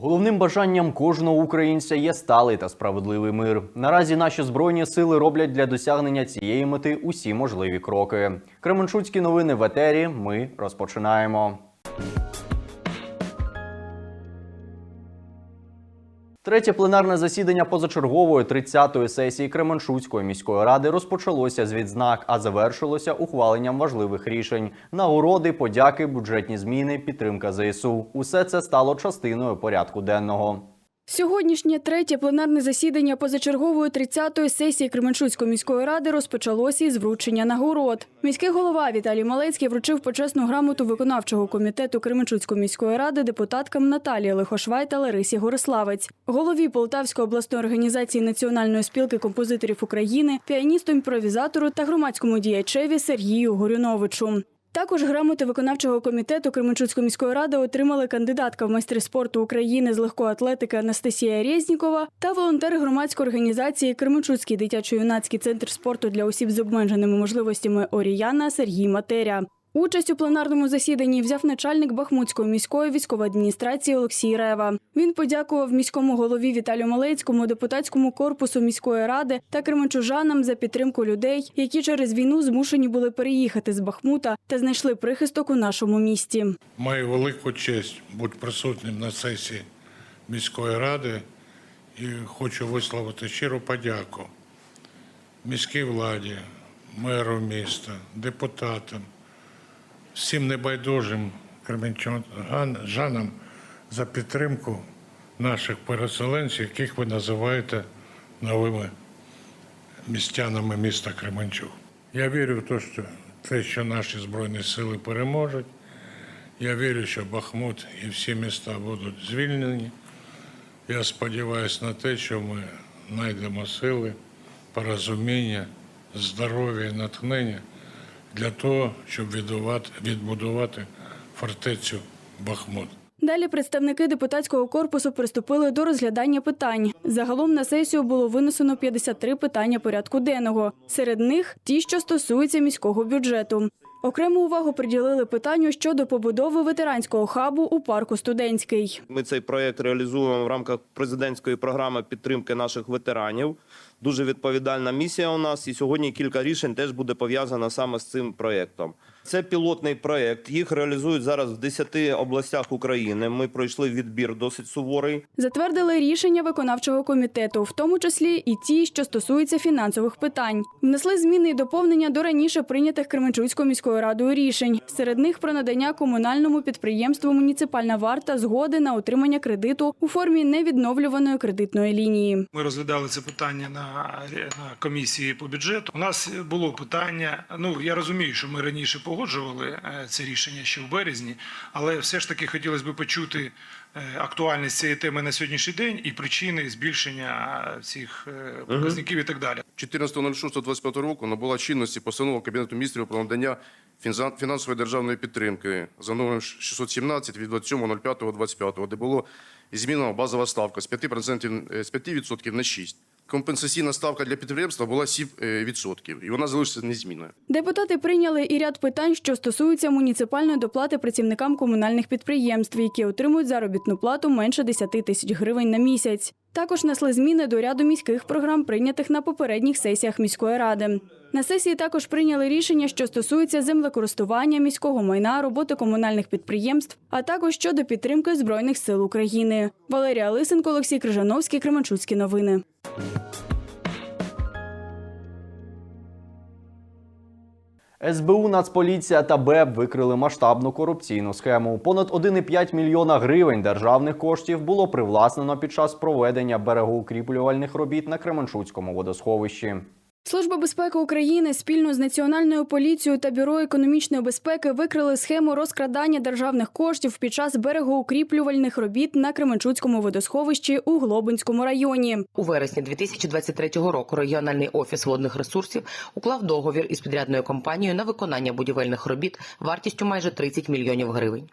Головним бажанням кожного українця є сталий та справедливий мир. Наразі наші збройні сили роблять для досягнення цієї мети усі можливі кроки. Кременчуцькі новини в етері. Ми розпочинаємо. Третє пленарне засідання позачергової 30-ї сесії Кременчуцької міської ради розпочалося з відзнак, а завершилося ухваленням важливих рішень: нагороди, подяки, бюджетні зміни, підтримка ЗСУ. Усе це стало частиною порядку денного. Сьогоднішнє третє пленарне засідання позачергової 30-ї сесії Кременчуцької міської ради розпочалося із вручення нагород. Міський голова Віталій Малецький вручив почесну грамоту виконавчого комітету Кременчуцької міської ради депутаткам Наталії Лихошвай та Ларисі Гориславець, голові Полтавської обласної організації Національної спілки композиторів України, піаністу-імпровізатору та громадському діячеві Сергію Горюновичу. Також грамоти виконавчого комітету Кременчуцької міської ради отримали кандидатка в майстри спорту України з легкої атлетики Анастасія Резнікова та волонтер громадської організації Кременчуцький дитячо-юнацький центр спорту для осіб з обмеженими можливостями Оріяна Сергій Матеря. Участь у пленарному засіданні взяв начальник Бахмутської міської військової адміністрації Олексій Рева. Він подякував міському голові Віталію Малецькому, депутатському корпусу міської ради та кременчужанам за підтримку людей, які через війну змушені були переїхати з Бахмута та знайшли прихисток у нашому місті. Маю велику честь бути присутнім на сесії міської ради і хочу висловити щиру подяку міській владі, меру міста, депутатам, всім небайдужим кременчужанам за підтримку наших переселенців, яких ви називаєте новими містянами міста Кременчуг. Я вірю в те, що те, що наші збройні сили переможуть. Я вірю, що Бахмут і всі міста будуть звільнені. Я сподіваюся на те, що ми знайдемо сили, порозуміння, здоров'я і натхнення для того, щоб відбудувати, фортецю Бахмут. Далі представники депутатського корпусу приступили до розглядання питань. Загалом на сесію було винесено 53 питання порядку денного. Серед них ті, що стосуються міського бюджету. Окрему увагу приділили питанню щодо побудови ветеранського хабу у парку студентський. Ми цей проект реалізуємо в рамках президентської програми підтримки наших ветеранів. Дуже відповідальна місія у нас, і сьогодні кілька рішень теж буде пов'язано саме з цим проектом. Це пілотний проект. Їх реалізують зараз в 10 областях України. Ми пройшли відбір досить суворий. Затвердили рішення виконавчого комітету, в тому числі і ті, що стосуються фінансових питань. Внесли зміни і доповнення до раніше прийнятих Кременчуцькою міською радою рішень. Серед них про надання комунальному підприємству муніципальна варта згоди на отримання кредиту у формі невідновлюваної кредитної лінії. Ми розглядали це питання на, на комісії по бюджету. У нас було питання. Ну я розумію, що ми раніше погоджували е, це рішення ще в березні, але все ж таки хотілося б почути е, актуальність цієї теми на сьогоднішній день і причини збільшення е, цих показників і так далі. 14.06.25 року набула чинності постанова Кабінету міністрів про надання фінансової державної підтримки за номером 617 від 27.05.25, де було змінена базова ставка з 5%, е, з 5% на 6%. Компенсаційна ставка для підприємства була 7%, і вона залишиться незмінною. Депутати прийняли і ряд питань, що стосуються муніципальної доплати працівникам комунальних підприємств, які отримують заробітну плату менше 10 тисяч гривень на місяць. Також несли зміни до ряду міських програм, прийнятих на попередніх сесіях міської ради. На сесії також прийняли рішення, що стосується землекористування міського майна, роботи комунальних підприємств, а також щодо підтримки збройних сил України. Валерія Лисенко, Олексій Крижановський, Кременчуцькі новини. СБУ, Нацполіція та БЕБ викрили масштабну корупційну схему. Понад 1,5 мільйона гривень державних коштів було привласнено під час проведення берегоукріплювальних робіт на Кременчуцькому водосховищі. Служба безпеки України спільно з Національною поліцією та бюро економічної безпеки викрили схему розкрадання державних коштів під час берегоукріплювальних робіт на Кременчуцькому водосховищі у Глобинському районі. У вересні 2023 року регіональний офіс водних ресурсів уклав договір із підрядною компанією на виконання будівельних робіт вартістю майже 30 мільйонів гривень.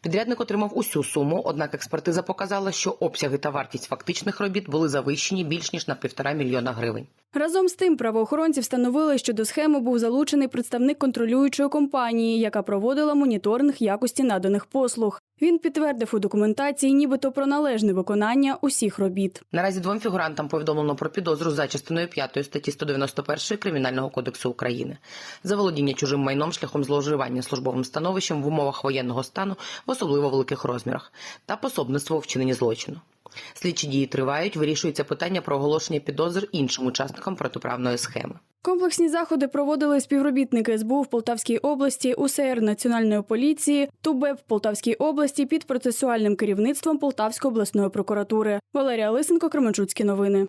Підрядник отримав усю суму, однак експертиза показала, що обсяги та вартість фактичних робіт були завищені більш ніж на півтора мільйона гривень. Разом з тим, правоохоронці встановили, що до схеми був залучений представник контролюючої компанії, яка проводила моніторинг якості наданих послуг. Він підтвердив у документації, нібито про належне виконання усіх робіт. Наразі двом фігурантам повідомлено про підозру за частиною 5 статті 191 Кримінального кодексу України за володіння чужим майном шляхом зловживання службовим становищем в умовах воєнного стану в особливо великих розмірах та пособництво у вчиненні злочину. Слідчі дії тривають, вирішується питання про оголошення підозр іншим учасникам протиправної схеми. Комплексні заходи проводили співробітники СБУ в Полтавській області, УСР Національної поліції, ТУБЕП в Полтавській області під процесуальним керівництвом Полтавської обласної прокуратури. Валерія Лисенко, Кременчуцькі новини.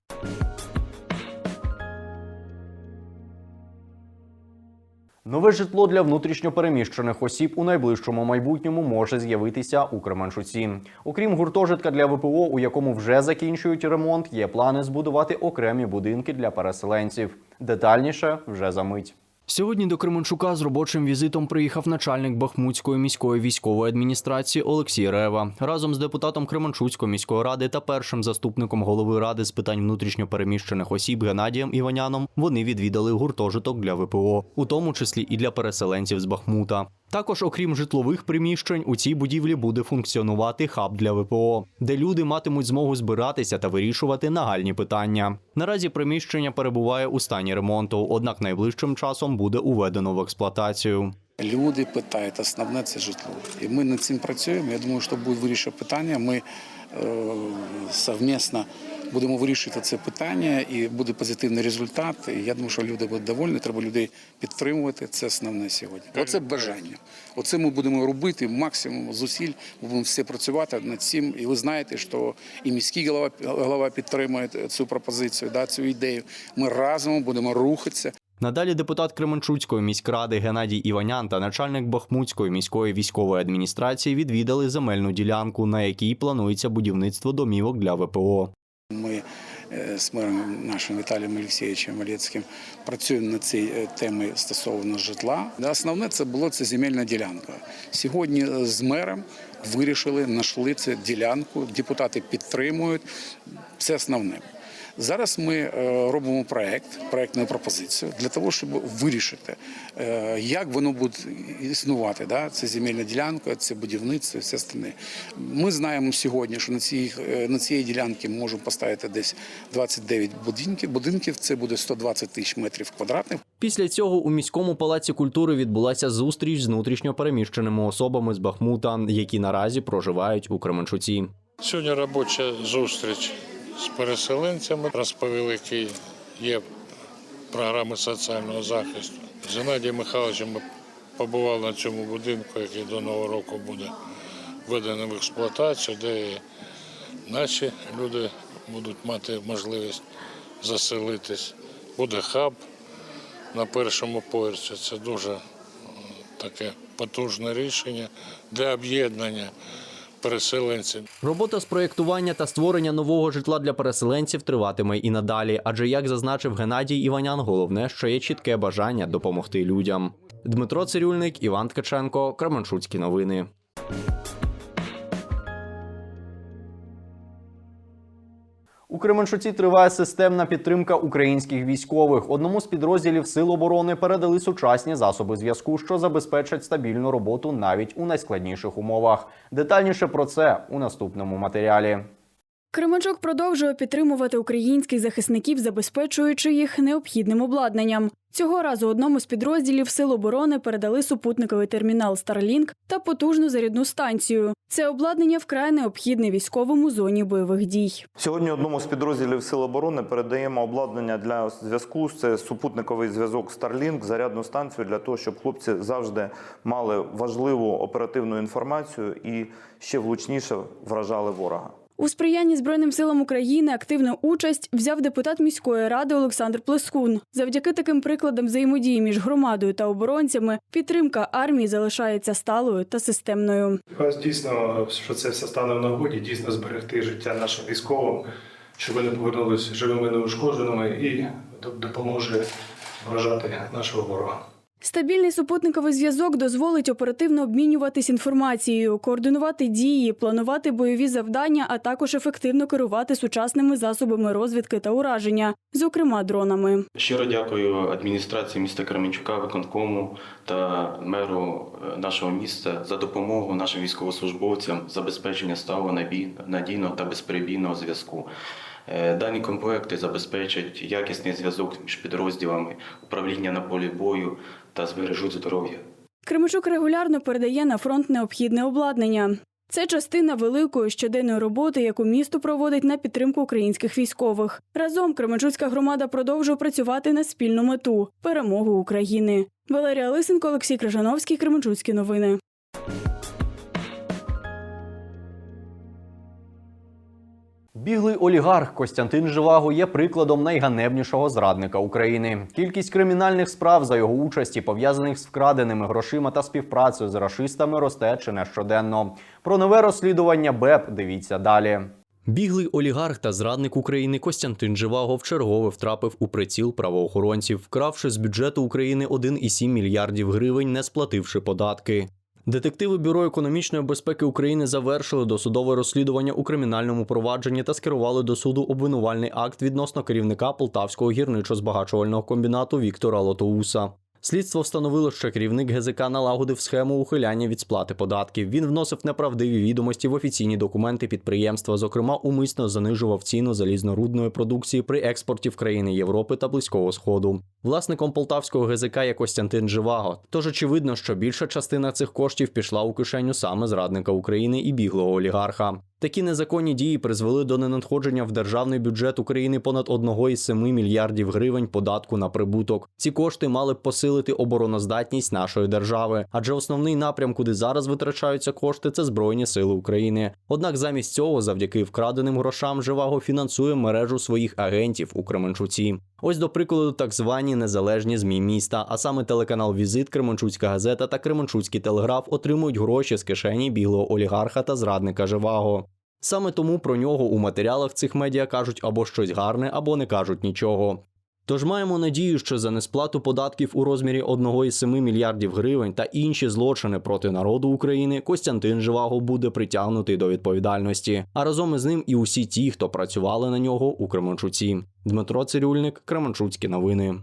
Нове житло для внутрішньопереміщених осіб у найближчому майбутньому може з'явитися у Кременчуці. Окрім гуртожитка для ВПО, у якому вже закінчують ремонт, є плани збудувати окремі будинки для переселенців. Детальніше вже за мить. Сьогодні до Кременчука з робочим візитом приїхав начальник Бахмутської міської військової адміністрації Олексій Рева разом з депутатом Кременчуцької міської ради та першим заступником голови ради з питань внутрішньопереміщених осіб Геннадієм Іваняном. Вони відвідали гуртожиток для ВПО, у тому числі і для переселенців з Бахмута. Також, окрім житлових приміщень, у цій будівлі буде функціонувати хаб для ВПО, де люди матимуть змогу збиратися та вирішувати нагальні питання. Наразі приміщення перебуває у стані ремонту, однак найближчим часом буде уведено в експлуатацію. Люди питають, основне це житло. І ми над цим працюємо. Я думаю, що буде вирішити питання. Ми е, совмісно будемо вирішувати це питання, і буде позитивний результат. І я думаю, що люди будуть довольні. Треба людей підтримувати. Це основне сьогодні. Оце бажання. Оце ми будемо робити максимум зусиль. Ми будемо все працювати над цим. І ви знаєте, що і міський голова, голова підтримує цю пропозицію, да, цю ідею. Ми разом будемо рухатися. Надалі депутат Кременчуцької міськради Геннадій Іванян та начальник Бахмутської міської військової адміністрації відвідали земельну ділянку, на якій планується будівництво домівок для ВПО. Ми е, з мером нашим Віталієм Олексійовичем Малецьким працюємо над цією е, темою стосовно житла. Основне це було це земельна ділянка. Сьогодні е, з мером вирішили, знайшли цю ділянку. Депутати підтримують. Це основне. Зараз ми е, робимо проект, проектну пропозицію для того, щоб вирішити, е, як воно буде існувати. Да? Це земельна ділянка, це будівництво все остальне. Ми знаємо сьогодні, що на цій, е, на цій ділянці можемо поставити десь 29 будинків. Будинків це буде 120 тисяч метрів квадратних. Після цього у міському палаці культури відбулася зустріч з внутрішньопереміщеними особами з Бахмута, які наразі проживають у Кременчуці. Сьогодні робоча зустріч з переселенцями. Розповіли, які є програми соціального захисту. З Геннадієм Михайловичем ми побували на цьому будинку, який до Нового року буде введений в експлуатацію, де наші люди будуть мати можливість заселитись. Буде хаб на першому поверсі. Це дуже е, таке потужне рішення для об'єднання переселенців. Робота з проєктування та створення нового житла для переселенців триватиме і надалі, адже як зазначив Геннадій Іванян, головне, що є чітке бажання допомогти людям. Дмитро Цирюльник, Іван Ткаченко, Кременчуцькі новини. У Кременчуці триває системна підтримка українських військових. Одному з підрозділів Сил оборони передали сучасні засоби зв'язку, що забезпечать стабільну роботу навіть у найскладніших умовах. Детальніше про це у наступному матеріалі. Кременчук продовжує підтримувати українських захисників, забезпечуючи їх необхідним обладнанням. Цього разу одному з підрозділів Сил оборони передали супутниковий термінал Starlink та потужну зарядну станцію. Це обладнання вкрай необхідне військовим у зоні бойових дій. Сьогодні одному з підрозділів Сил оборони передаємо обладнання для зв'язку. Це супутниковий зв'язок Starlink, зарядну станцію для того, щоб хлопці завжди мали важливу оперативну інформацію і ще влучніше вражали ворога. У сприянні Збройним силам України активну участь взяв депутат міської ради Олександр Плескун. Завдяки таким прикладам взаємодії між громадою та оборонцями підтримка армії залишається сталою та системною. Вас дійсно, що це все стане в нагоді, дійсно зберегти життя нашим військовим, щоб вони повернулися живими неушкодженими і допоможе вражати нашого ворога. Стабільний супутниковий зв'язок дозволить оперативно обмінюватись інформацією, координувати дії, планувати бойові завдання, а також ефективно керувати сучасними засобами розвідки та ураження, зокрема дронами. Щиро дякую адміністрації міста Кременчука, виконкому та меру е, нашого міста за допомогу нашим військовослужбовцям забезпечення ставу надійного та безперебійного зв'язку. Е, Дані комплекти забезпечать якісний зв'язок між підрозділами, управління на полі бою та збережуть здоров'я. Кременчук регулярно передає на фронт необхідне обладнання. Це частина великої щоденної роботи, яку місто проводить на підтримку українських військових. Разом Кременчуцька громада продовжує працювати на спільну мету перемогу України. Валерія Лисенко, Олексій Крижановський, Кременчуцькі новини. Біглий олігарх Костянтин Живаго є прикладом найганебнішого зрадника України. Кількість кримінальних справ за його участі, пов'язаних з вкраденими грошима та співпрацею з рашистами, росте чи не щоденно. Про нове розслідування БЕП дивіться далі. Біглий олігарх та зрадник України Костянтин Живаго вчергове втрапив у приціл правоохоронців, вкравши з бюджету України 1,7 мільярдів гривень, не сплативши податки. Детективи Бюро економічної безпеки України завершили досудове розслідування у кримінальному провадженні та скерували до суду обвинувальний акт відносно керівника Полтавського гірничо-збагачувального комбінату Віктора Лотоуса. Слідство встановило, що керівник ГЗК налагодив схему ухиляння від сплати податків. Він вносив неправдиві відомості в офіційні документи підприємства, зокрема, умисно занижував ціну залізнорудної продукції при експорті в країни Європи та Близького Сходу. Власником полтавського ГЗК є Костянтин Живаго. Тож очевидно, що більша частина цих коштів пішла у кишеню саме зрадника України і біглого олігарха. Такі незаконні дії призвели до ненадходження в державний бюджет України понад 1,7 мільярдів гривень податку на прибуток. Ці кошти мали б посилити обороноздатність нашої держави, адже основний напрям, куди зараз витрачаються кошти, це збройні сили України. Однак замість цього, завдяки вкраденим грошам, Живаго фінансує мережу своїх агентів у Кременчуці. Ось до прикладу, так звані незалежні змі міста, а саме телеканал Візит, Кременчуцька газета та Кременчуцький телеграф отримують гроші з кишені біглого олігарха та зрадника Живаго. Саме тому про нього у матеріалах цих медіа кажуть або щось гарне, або не кажуть нічого. Тож маємо надію, що за несплату податків у розмірі 1,7 мільярдів гривень та інші злочини проти народу України Костянтин Живаго буде притягнутий до відповідальності, а разом із ним і усі ті, хто працювали на нього у Кременчуці. Дмитро Цирюльник, Кременчуцькі новини.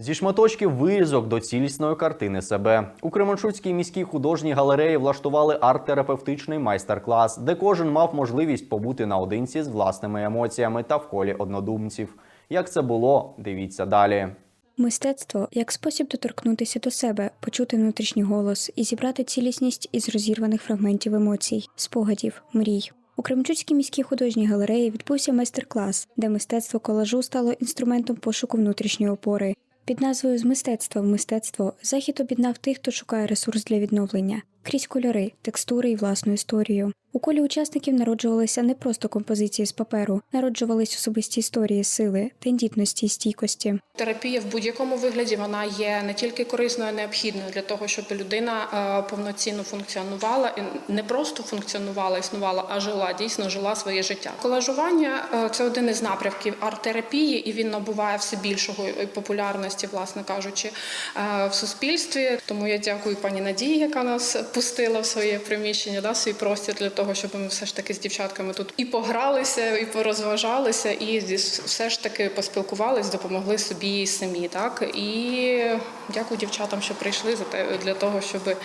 Зі шматочків вирізок до цілісної картини себе у Кременчуцькій міській художній галереї влаштували арт-терапевтичний майстер-клас, де кожен мав можливість побути наодинці з власними емоціями та в колі однодумців. Як це було, дивіться далі. Мистецтво як спосіб доторкнутися до себе, почути внутрішній голос і зібрати цілісність із розірваних фрагментів емоцій, спогадів, мрій. У Кременчуцькій міській художній галереї відбувся майстер-клас, де мистецтво колажу стало інструментом пошуку внутрішньої опори. Під назвою З мистецтва в мистецтво захід об'єднав тих, хто шукає ресурс для відновлення крізь кольори, текстури і власну історію. У колі учасників народжувалися не просто композиції з паперу, народжувались особисті історії сили, тендітності і стійкості. Терапія в будь-якому вигляді вона є не тільки корисною, а необхідною для того, щоб людина е, повноцінно функціонувала і не просто функціонувала, існувала, а жила дійсно жила своє життя. Колажування е, це один із напрямків арт-терапії, і він набуває все більшого популярності, власне кажучи, е, в суспільстві. Тому я дякую пані Надії, яка нас пустила в своє приміщення, да, свій простір для того, щоб ми все ж таки з дівчатками тут і погралися, і порозважалися, і все ж таки поспілкувались, допомогли собі самі. Так і дякую дівчатам, що прийшли за те для того, щоб е,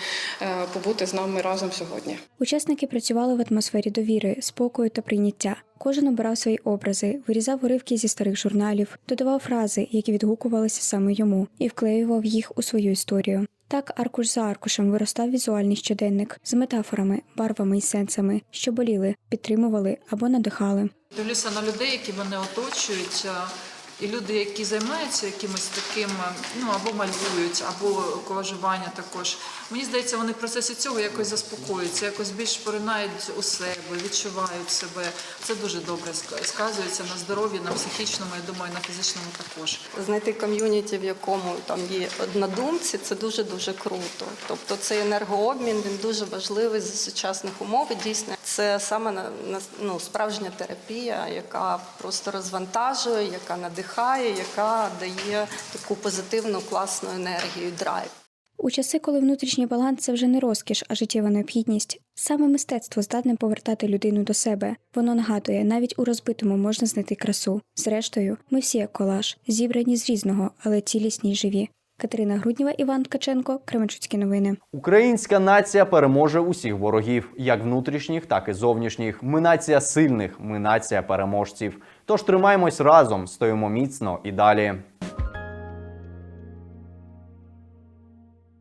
побути з нами разом сьогодні. Учасники працювали в атмосфері довіри, спокою та прийняття. Кожен обирав свої образи, вирізав уривки зі старих журналів, додавав фрази, які відгукувалися саме йому, і вклеював їх у свою історію. Так, аркуш за аркушем виростав візуальний щоденник з метафорами, барвами і сенсами, що боліли, підтримували або надихали. Дивлюся на людей, які мене оточують. І люди, які займаються якимось таким, ну або малюють, або колажування також. Мені здається, вони в процесі цього якось заспокоюються, якось більш поринають у себе, відчувають себе. Це дуже добре сказується на здоров'ї, на психічному, я думаю, на фізичному також. Знайти ком'юніті, в якому там є однодумці, це дуже дуже круто. Тобто цей енергообмін він дуже важливий за сучасних умов. І дійсно, це саме ну, справжня терапія, яка просто розвантажує, яка надихає, яка дає таку позитивну класну енергію, драйв. У часи, коли внутрішній баланс це вже не розкіш, а життєва необхідність, саме мистецтво здатне повертати людину до себе. Воно нагадує, навіть у розбитому можна знайти красу. Зрештою, ми всі як колаж, зібрані з різного, але цілісні й живі. Катерина Грудніва, Іван Ткаченко, Кременчуцькі новини. Українська нація переможе усіх ворогів, як внутрішніх, так і зовнішніх. Ми нація сильних, ми нація переможців. Тож тримаємось разом, стоїмо міцно і далі.